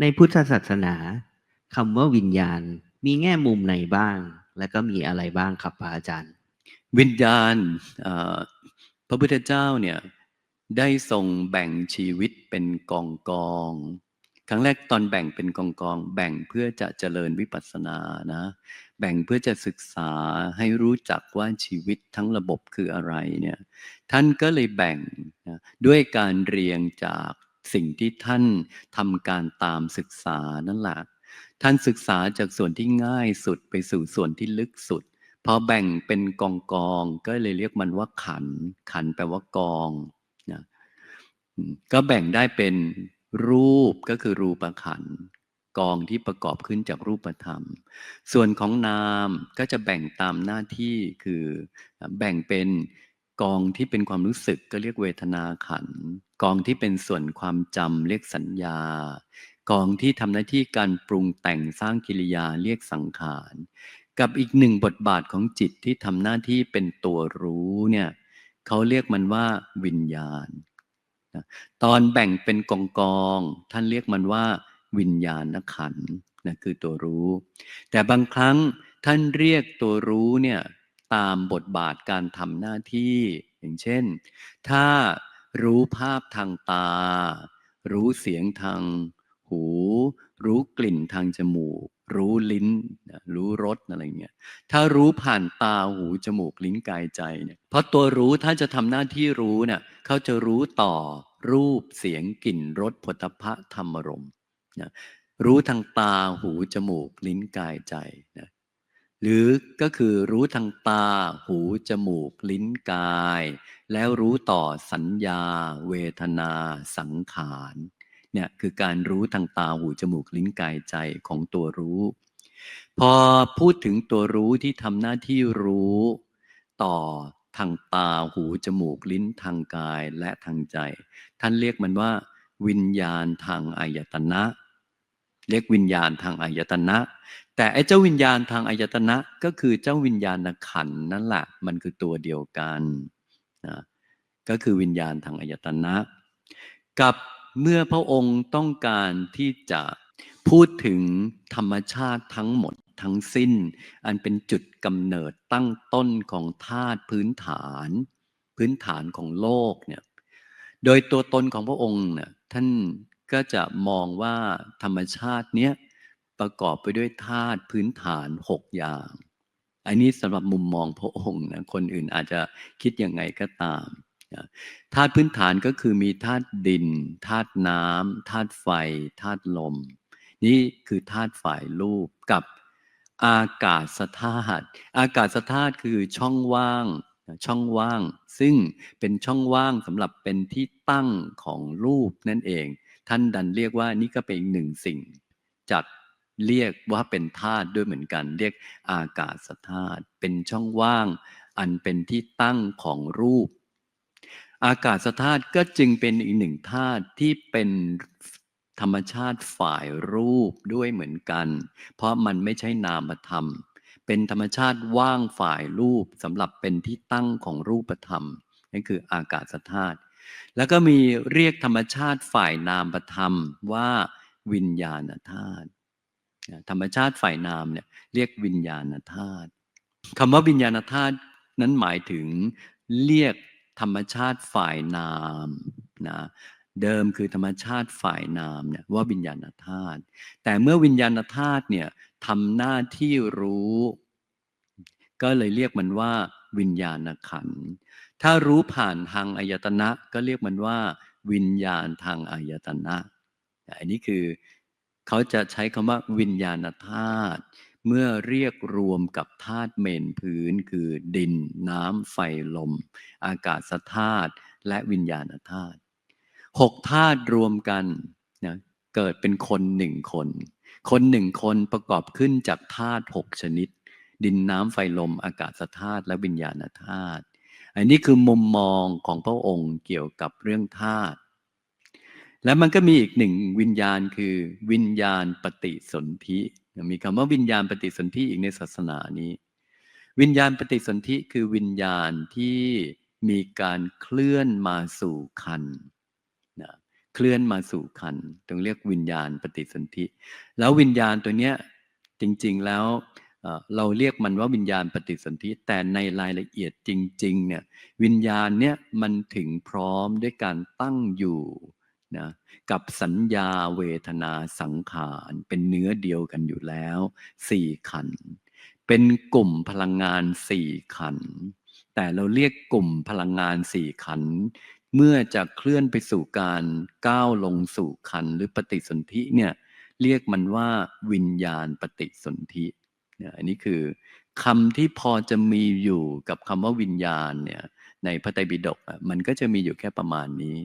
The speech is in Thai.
ในพุทธศาสนาคำว่าวิญญาณมีแง่มุมไหนบ้าง และก็มีอะไรบ้างครับพระอาจารย์ วิญญาณพระพุทธเจ้าเนี่ยได้ทรงแบ่งชีวิตเป็นกองกองครั้งแรกตอนแบ่งเป็นกองกองแบ่งเพื่อจะเจริญวิปัสสนานะแบ่งเพื่อจะศึกษาให้รู้จักว่าชีวิตทั้งระบบคืออะไรเนี่ยท่านก็เลยแบ่งนะด้วยการเรียงจาก สิ่งที่ท่านทำการตามศึกษานั่นแหละท่านศึกษาจากส่วนที่ง่ายสุดไปสู่ส่วนที่ลึกสุดพอแบ่งเป็นกองกองก็เลยเรียกมันว่าขัน ขันแปลว่ากองนะก็แบ่งได้เป็นรูปก็คือรูปขันกองที่ประกอบขึ้นจากรูปธรรม ส่วนของนามก็จะแบ่งตามหน้าที่คือแบ่งเป็น กองที่เป็นความรู้สึกก็เรียกเวทนาขัน กองที่เป็นส่วนความจำเรียกสัญญา กองที่ทำหน้าที่การปรุงแต่งสร้างกิริยาเรียกสังขาร กับอีกหนึ่งบทบาทของจิตที่ทำหน้าที่เป็นตัวรู้เนี่ยเขาเรียกมันว่าวิญญาณ ตอนแบ่งเป็นกองกองท่านเรียกมันว่าวิญญาณขันนะคือตัวรู้ แต่บางครั้งท่านเรียกตัวรู้เนี่ย ตามบทบาทการทำหน้าที่ อย่างเช่น ถ้ารู้ภาพทางตา รู้เสียงทางหู รู้กลิ่นทางจมูก รู้ลิ้น รู้รสอะไรเงี้ย ถ้ารู้ผ่านตาหูจมูกลิ้นกายใจเนี่ย เพราะตัวรู้ถ้าจะทำหน้าที่รู้เนี่ยเขาจะรู้ต่อรูปเสียงกลิ่นรสผลพะธรรมรมนะรู้ทางตาหูจมูกลิ้นกายใจนะ หรือก็คือรู้ทางตา หู จมูก ลิ้นกาย แล้วรู้ต่อสัญญา เวทนา สังขารเนี่ยคือการรู้ทางตา หู จมูก ลิ้นกายใจของตัวรู้ พอพูดถึงตัวรู้ที่ทำหน้าที่รู้ ต่อทางตา หู จมูก ลิ้นทางกายและทางใจ ท่านเรียกมันว่า วิญญาณทางอายตนะ เรียกวิญญาณทางอายตนะ แต่ไอ้เจ้าวิญญาณทางอายตนะก็คือเจ้าวิญญาณขันนั่นแหละมันคือตัวเดียวกันนะก็คือวิญญาณทางอายตนะ กับเมื่อพระองค์ต้องการที่จะพูดถึงธรรมชาติทั้งหมดทั้งสิ้น อันเป็นจุดกำเนิดตั้งต้นของธาตุพื้นฐาน พื้นฐานของโลกเนี่ยโดยตัวตนของพระองค์เนี่ยท่าน ก็จะมองว่าธรรมชาติเนี้ยประกอบไปด้วยธาตุพื้นฐานหกอย่าง อันนี้สำหรับมุมมองพระองค์นะคนอื่นอาจจะคิดยังไงก็ตามธาตุพื้นฐานก็คือมีธาตุดินธาตุน้ำธาตุไฟธาตุลม นี่คือธาตุฝ่ายรูปกับอากาศธาตุอากาศธาตุคือช่องว่างช่องว่าง ซึ่งเป็นช่องว่างสำหรับเป็นที่ตั้งของรูปนั่นเอง ท่านดันเรียกว่านี่ก็เป็นอีกหนึ่งสิ่ง จัดเรียกว่าเป็นธาตุด้วยเหมือนกัน เรียกอากาศธาตุเป็นช่องว่าง อันเป็นที่ตั้งของรูป อากาศธาตุก็จึงเป็นอีกหนึ่งธาตุที่เป็นธรรมชาติฝ่ายรูปด้วยเหมือนกัน เพราะมันไม่ใช่นามธรรม เป็นธรรมชาติว่างฝ่ายรูปสำหรับเป็นที่ตั้งของรูปธรรมนั่นคืออากาศธาตุ แล้วก็มีเรียกธรรมชาติฝ่ายนามประธรรมว่าวิญญาณธาตุธรรมชาติฝ่ายนามเนี่ยเรียกวิญญาณธาตุคำว่าวิญญาณธาตุนั้นหมายถึงเรียกธรรมชาติฝ่ายนามนะเดิมคือธรรมชาติฝ่ายนามเนี่ยว่าวิญญาณธาตุแต่เมื่อวิญญาณธาตุเนี่ยทำหน้าที่รู้ ก็เลยเรียกมันว่า วิญญาณขัน ถ้ารู้ผ่านทางอายตนะก็เรียกมันว่า วิญญาณทางอายตนะ อันนี้คือเขาจะใช้คำว่าวิญญาณธาตุเมื่อเรียกรวมกับธาตุเมนพื้นคือดิน น้ำไฟลม อากาศธาตุและวิญญาณธาตุหกธาตุรวมกันนะเกิดเป็นคนหนึ่งคน คนหนึ่งคนประกอบขึ้นจากธาตุหกชนิด ดินน้ำไฟลมอากาศธาตุและวิญญาณธาตุอันนี้คือมุมมองของพระองค์เกี่ยวกับเรื่องธาตุแล้วมันก็มีอีกหนึ่งวิญญาณคือวิญญาณปฏิสนธิมีคำว่าวิญญาณปฏิสนธิอีกในศาสนานี้ วิญญาณปฏิสนธิคือวิญญาณที่มีการเคลื่อนมาสู่คันนะเคลื่อนมาสู่ขันธ์ตรงเรียกวิญญาณปฏิสนธิ แล้ววิญญาณตัวเนี้ยจริง ๆแล้ว เราเรียกมันว่าวิญญาณปฏิสนธิแต่ในรายละเอียดจริง ๆ เนี่ย วิญญาณเนี่ยมันถึงพร้อมด้วยการตั้งอยู่นะกับสัญญาเวทนาสังขาร เป็นเนื้อเดียวกันอยู่แล้วสี่ขัน เป็นกลุ่มพลังงานสี่ขัน แต่เราเรียกกลุ่มพลังงานสี่ขัน เมื่อจะเคลื่อนไปสู่การก้าวลงสู่ขันหรือปฏิสนธิเนี่ยเรียกมันว่าวิญญาณปฏิสนธิ เนี่ยอันนี้คือคำที่พอจะมีอยู่กับคำว่าวิญญาณเนี่ยในพระไตรปิฎกมันก็จะมีอยู่แค่ประมาณนี้